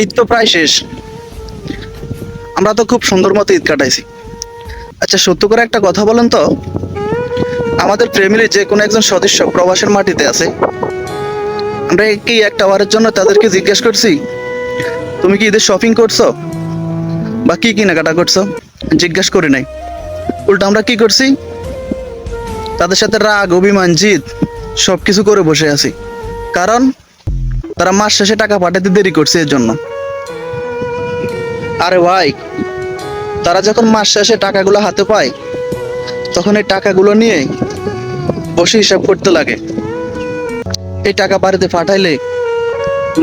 ঈদ তো প্রায় শেষ। আমরা তো খুব সুন্দর মতো ঈদ কাটাইছি। আচ্ছা সত্য করে একটা কথা বলেন তো। আমাদের ফ্যামিলির যে কোনো একজন সদস্য প্রবাসের মাটিতে আছে, আমরা কি একটা ওয়ারের জন্য তাদেরকে জিজ্ঞেস করছি, তুমি কি ঈদের শপিং করছ? বা কি কেনাকাটা করছ? জিজ্ঞেস করি নাই। উল্টা আমরা কি করছি? তাদের সাথে রাগ, অভিমান, জিদ সব কিছু করে বসে আছি। কারণ তারা মাস শেষে টাকা পাঠাতে দেরি করছে এর জন্য। আরে ভাই, তারা যখন মাস শেষে টাকাগুলো হাতে পায়, তখন এই টাকাগুলো নিয়ে বসে হিসাব করতে লাগে। এই টাকা বাড়িতে পাঠাইলে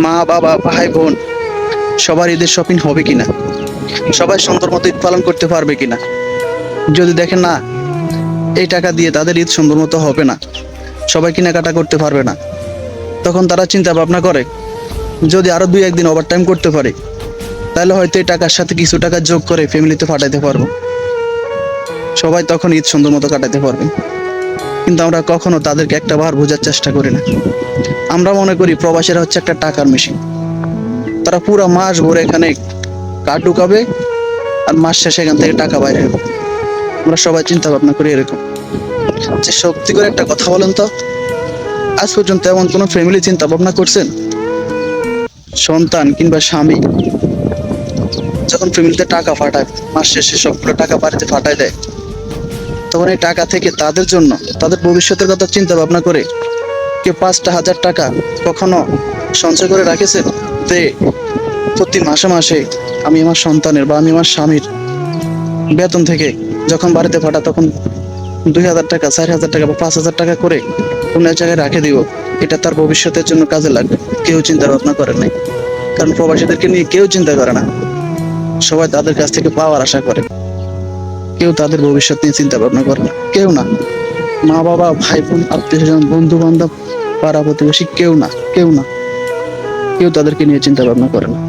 মা, বাবা, ভাই, বোন সবার ঈদের শপিং হবে কিনা? সবাই সুন্দর মতো ঈদ পালন করতে পারবে কিনা? যদি দেখেন না, এই টাকা দিয়ে তাদের ঈদ সুন্দর মতো হবে না, সবাই কেনাকাটা করতে পারবে না, তখন তারা চিন্তা ভাবনা করে, যদি আরও দুই একদিন ওভার টাইম করতে পারে তাহলে হয়তো এই টাকার সাথে কিছু টাকা যোগ করে ফ্যামিলিতে পাঠাইতে পারব। সবাই তখন ঈদ সুন্দর মতো কাটাতে পারবে। কিন্তু আমরা কখনো তাদেরকে একটা বার বোঝার চেষ্টা করি না। আমরা মনে করি প্রবাসীরা হচ্ছে একটা টাকার মেশিন তারা পুরো মাস ভরে এখানে কাঠ ঢুকাবে আর মাস শেষে এখান থেকে টাকা বাইরে হবে। আমরা সবাই চিন্তা ভাবনা করি এরকম। যে সত্যি করে একটা কথা বলেন তো। আজ পর্যন্ত এমন কোনো ফ্যামিলি চিন্তা ভাবনা করছেন? সন্তান কিংবা স্বামী? যখন ফ্যামিলিতে টাকা পাঠায় মাস শেষে সবগুলো টাকা বাড়িতে পাঠায় দেয়, তখন এই টাকা থেকে তাদের জন্য, তাদের ভবিষ্যতের কথা চিন্তা ভাবনা করে কেউ পাঁচটা হাজার টাকা কখনো সঞ্চয় করে রাখেছেন যে প্রতি মাসে মাসে আমি আমার সন্তানের বা আমি আমার স্বামীর বেতন থেকে যখন বাড়িতে পাঠা তখন দুই হাজার টাকা, চার হাজার টাকা বা পাঁচ হাজার টাকা করে এক জায়গায় রাখে দিব। এটা তার ভবিষ্যতের জন্য কাজে লাগবে। কেউ চিন্তা ভাবনা করে নাই। কারণ প্রবাসীদেরকে নিয়ে কেউ চিন্তা করে না। সবাই তাদের কাছ থেকে পাওয়ার আশা করে। কেউ তাদের ভবিষ্যৎ নিয়ে চিন্তা ভাবনা করে না, কেউ না। মা, বাবা, ভাই, বোন, আত্মীয় স্বজন বন্ধু বান্ধব পাড়া প্রতিবেশী কেউ না কেউ না। কেউ তাদেরকে নিয়ে চিন্তা ভাবনা করে না।